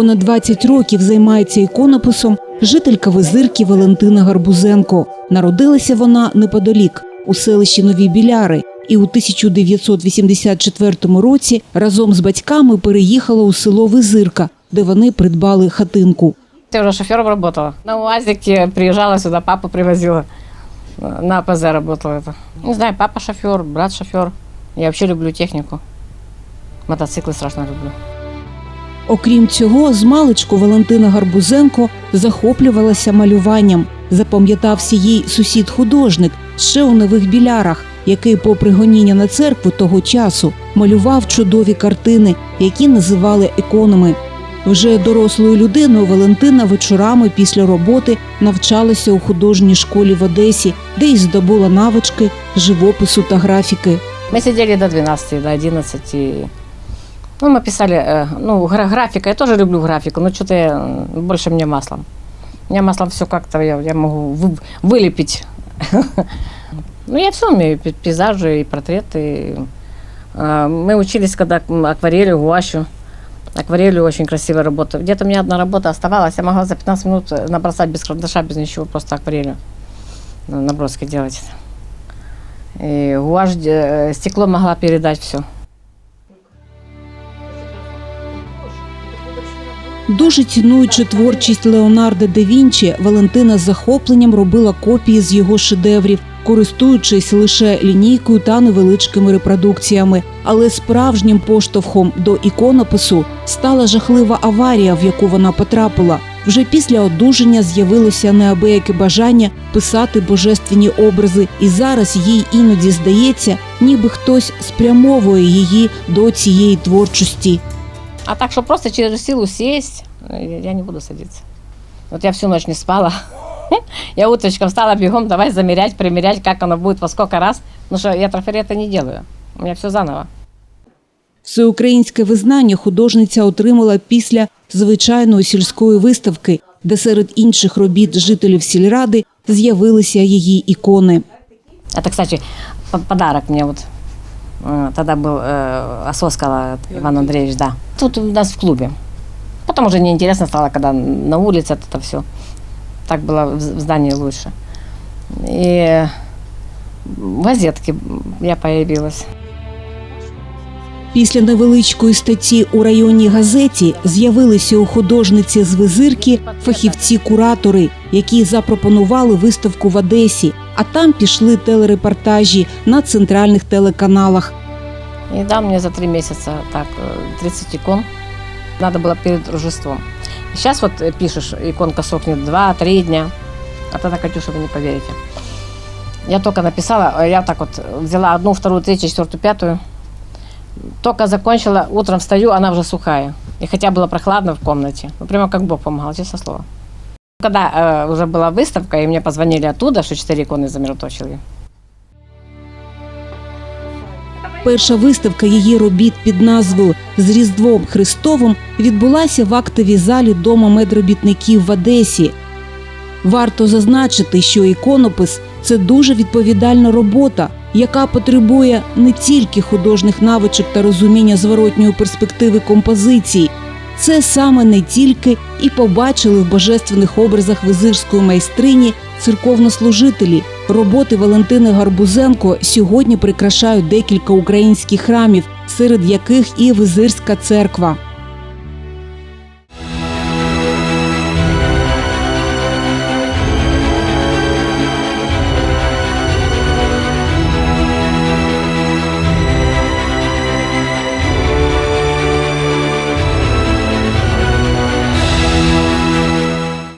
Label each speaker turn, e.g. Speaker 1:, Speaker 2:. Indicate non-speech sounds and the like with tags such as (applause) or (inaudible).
Speaker 1: Понад 20 років займається іконописом жителька Визирки Валентина Гарбузенко. Народилася вона неподалік у селищі Нові Біляри і у 1984 році разом з батьками переїхала у село Визирка, де вони придбали хатинку.
Speaker 2: Я уже шофером работала. На УАЗике приезжала сюда, папу привозила. На АПЗ работала. Не знаю, папа шофер, брат шофер. Я вообще люблю технику. Мотоциклы страшно люблю.
Speaker 1: Окрім цього, з Валентина Гарбузенко захоплювалася малюванням. Запам'ятався їй сусід-художник ще у нових білярах, який, попри гоніння на церкву того часу, малював чудові картини, які називали іконами. Вже дорослою людиною Валентина вечорами після роботи навчалася у художній школі в Одесі, де й здобула навички живопису та графіки.
Speaker 2: Мы сидели до 12, до 11. Ну, мы писали, э, ну, гра- графика, я тоже люблю графику, но что-то больше мне маслом. Мне маслом все как-то, я, я могу вы- вылепить. (laughs) Ну, я все умею, пей- пейзажи и портреты. А, Мы учились, когда акварелью, гуашью. Акварелью очень красивая работа. Где-то у меня одна работа оставалась, я могла за 15 минут э, набросать без карандаша, без ничего, просто акварелью наброски делать. И гуашь, э, стекло могла передать все.
Speaker 1: Дуже цінуючи творчість Леонардо да Вінчі, Валентина з захопленням робила копії з його шедеврів, користуючись лише лінійкою та невеличкими репродукціями. Але справжнім поштовхом до іконопису стала жахлива аварія, в яку вона потрапила. Вже після одужання з'явилося неабияке бажання писати божественні образи, і зараз їй іноді здається, ніби хтось спрямовує її до цієї творчості.
Speaker 2: А так, что просто через силу сесть, э, я не буду садиться. Вот я всю ночь не спала. (laughs) Я утречком встала бегом, давай замерять, примерять, как оно будет, во сколько раз. Потому что я трафареты не делаю. У меня все заново.
Speaker 1: Всеукраїнське визнання художниця отримала після звичайної сільської виставки, де серед інших робіт жителів сільради з'явилися її ікони.
Speaker 2: Это, кстати, по- подарок мне вот. э, Тогда был э, Ососкала Иван Андреевич, да. Тут у нас в клубе. Потом уже неинтересно стало, когда на улице это все. Так было в здании лучше. И в газетке я появилась.
Speaker 1: Після невеличкої статті у районній газеті з'явилися у художниці з визирки фахівці-куратори, які запропонували виставку в Одесі. А там пішли телерепортажі на центральних телеканалах.
Speaker 2: И дал мне за три месяца так э, 30 икон. Надо было перед Рождеством. Сейчас вот э, пишешь, иконка сохнет 2-3 дня. А тогда, Катюша, вы не поверите. Я только написала, э, я так вот взяла одну, вторую, третью, четвертую, пятую. Только закончила, утром встаю, она уже сухая. И хотя было прохладно в комнате. Ну, прямо как Бог помогал, честное слово. Когда э, уже была выставка, и мне позвонили оттуда, что четыре иконы замироточили.
Speaker 1: Перша виставка її робіт під назвою З Різдвом Христовим відбулася в актовій залі Дому медробітників в Одесі. Варто зазначити, що іконопис це дуже відповідальна робота, яка потребує не тільки художніх навичок та розуміння зворотньої перспективи композиції. Це саме не тільки і побачили в божественних образах визирської майстрині церковнослужителі. Роботи Валентини Гарбузенко сьогодні прикрашають декілька українських храмів, серед яких і Визирська церква.